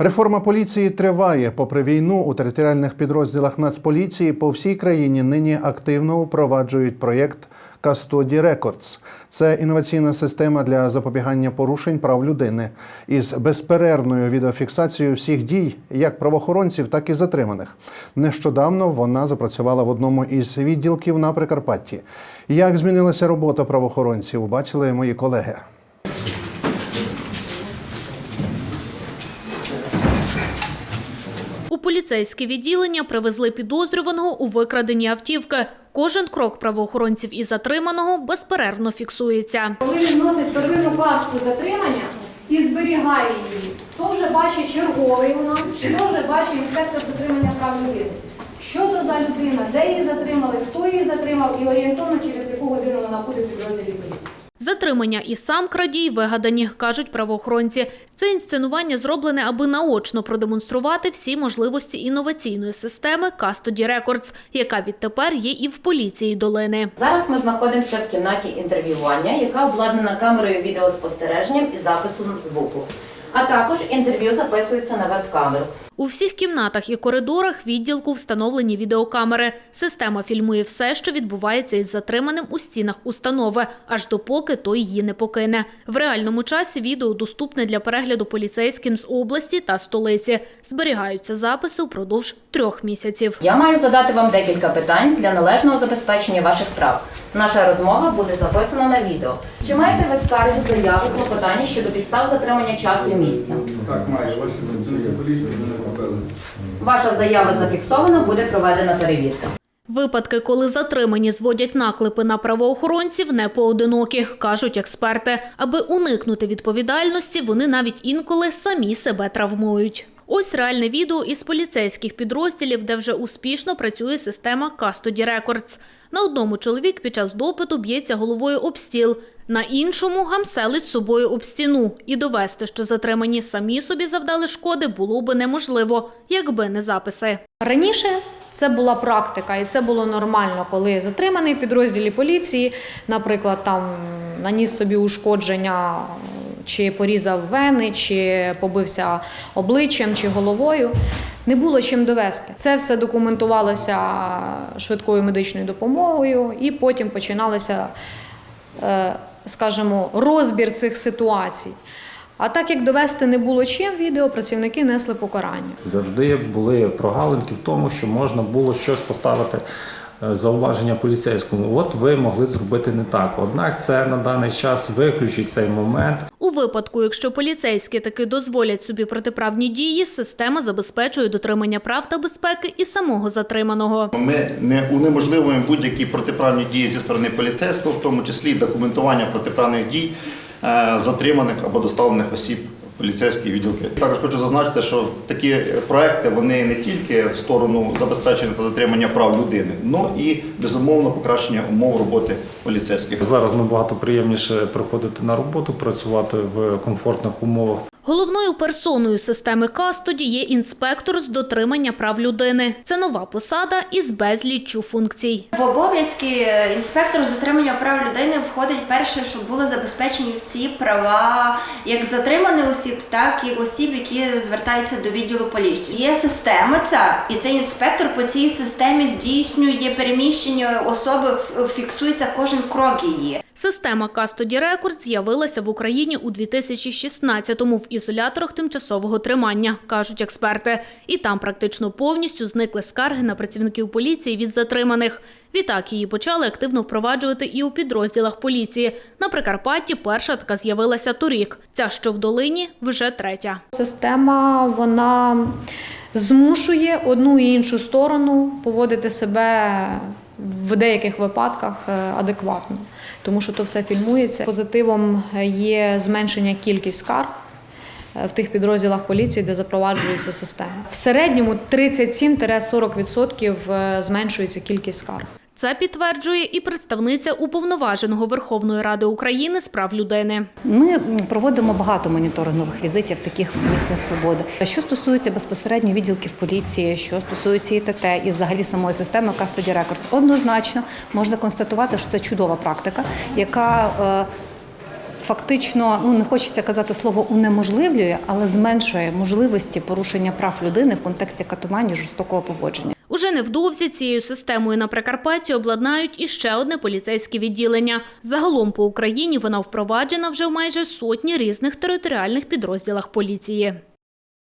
Реформа поліції триває. Попри війну у територіальних підрозділах Нацполіції по всій країні нині активно впроваджують проєкт Custody Records. Це інноваційна система для запобігання порушень прав людини із безперервною відеофіксацією всіх дій, як правоохоронців, так і затриманих. Нещодавно вона запрацювала в одному із відділків на Прикарпатті. Як змінилася робота правоохоронців, бачили мої колеги. У поліцейське відділення привезли підозрюваного у викраденні автівки. Кожен крок правоохоронців і затриманого безперервно фіксується. Коли він носить первинну картку затримання і зберігає її, то вже бачить черговий у нас, то вже бачить інспектор затримання прав людини. Що то за людина, де її затримали, хто її затримав і орієнтовно через яку годину вона буде підрозділі поліції. Затримання і сам крадій вигадані, кажуть правоохоронці. Це інсценування зроблене, аби наочно продемонструвати всі можливості інноваційної системи Custody Records, яка відтепер є і в поліції долини. Зараз ми знаходимося в кімнаті інтерв'ювання, яка обладнана камерою відеоспостереженням і записом звуку. А також інтерв'ю записується на веб-камеру. У всіх кімнатах і коридорах відділку встановлені відеокамери. Система фільмує все, що відбувається із затриманим у стінах установи, аж допоки той її не покине. В реальному часі відео доступне для перегляду поліцейським з області та столиці. Зберігаються записи упродовж трьох місяців. Я маю задати вам декілька питань для належного забезпечення ваших прав. Наша розмова буде записана на відео. Чи маєте ви скарги, заяви, клопотання щодо підстав затримання часу і місця? Так, має. Ось поліції купили. Ваша заява зафіксована, буде проведена перевірка. Випадки, коли затримані зводять наклепи на правоохоронців, не поодинокі, кажуть експерти. Аби уникнути відповідальності, вони навіть інколи самі себе травмують. Ось реальне відео із поліцейських підрозділів, де вже успішно працює система Custody Records. На одному чоловік під час допиту б'ється головою об стіл, на іншому гамселить собою об стіну. І довести, що затримані самі собі завдали шкоди, було би неможливо, якби не записи. Раніше це була практика, і це було нормально, коли затриманий в підрозділі поліції, наприклад, там наніс собі ушкодження, чи порізав вени, чи побився обличчям чи головою. Не було чим довести. Це все документувалося швидкою медичною допомогою, і потім починалося, е, скажімо, розбір цих ситуацій. А так як довести не було чим, відео працівники несли покарання. Завжди були прогалинки в тому, що можна було щось поставити зауваження поліцейському. От ви могли зробити не так. Однак це на даний час виключить цей момент. У випадку, якщо поліцейські таки дозволять собі протиправні дії, система забезпечує дотримання прав та безпеки і самого затриманого. Ми не унеможливуємо будь-які протиправні дії зі сторони поліцейського, в тому числі документування протиправних дій е, затриманих або доставлених осіб поліцейські відділки. Також хочу зазначити, що такі проекти вони не тільки в сторону забезпечення та дотримання прав людини, але і безумовно покращення умов роботи поліцейських. Зараз набагато приємніше приходити на роботу, працювати в комфортних умовах. Головною персоною системи Кастоді є інспектор з дотримання прав людини. Це нова посада із безліччю функцій. В обов'язки е, інспектора з дотримання прав людини входить перше, щоб були забезпечені всі права як затриманих осіб, так і осіб, які звертаються до відділу поліції. Є система ця, і цей інспектор по цій системі здійснює переміщення особи, фіксується кожен крок її. Система Custody Records з'явилася в Україні у 2016-му в ізоляторах тимчасового тримання, кажуть експерти. І там практично повністю зникли скарги на працівників поліції від затриманих. Відтак її почали активно впроваджувати і у підрозділах поліції. На Прикарпатті перша така з'явилася торік. Ця, що в долині, вже третя. Система вона змушує одну і іншу сторону поводити себе в деяких випадках е, адекватно, тому що то все фільмується. Позитивом є зменшення кількість скарг. е, В тих підрозділах поліції, де запроваджується система. В середньому 37-40% е, зменшується кількість скарг. Це підтверджує і представниця уповноваженого Верховної Ради України з прав людини. Ми проводимо багато моніторингових візитів таких місць несвободи. Що стосується безпосередньо відділків поліції, що стосується ІТТ і взагалі самої системи Custody Records, однозначно можна констатувати, що це чудова практика, яка е, фактично, ну не хочеться казати слово унеможливлює, але зменшує можливості порушення прав людини в контексті катування жорстокого поводження. Уже невдовзі цією системою на Прикарпатті обладнають іще одне поліцейське відділення. Загалом по Україні вона впроваджена вже в майже сотні різних територіальних підрозділах поліції.